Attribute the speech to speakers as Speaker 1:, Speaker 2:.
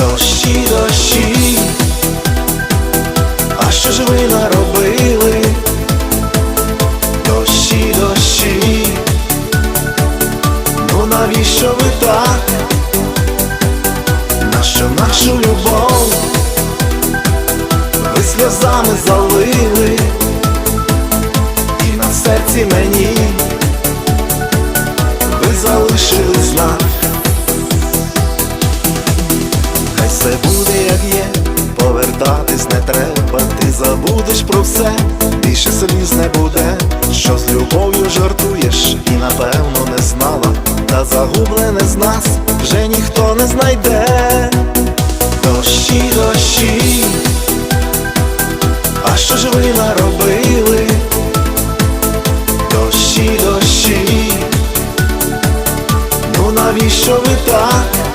Speaker 1: Дощі, дощі, а що ж ви наробили? Дощі, дощі, ну навіщо ви так? Нащо нашу любов? Ви сльозами залили, і на серці мені повертатись не треба, ти забудеш про все, більше сліз не буде, що з любов'ю жартуєш, і напевно не знала, та загублене з нас вже ніхто не знайде. Дощі, дощі, а що ж ви наробили? Дощі, дощі, ну навіщо ви так?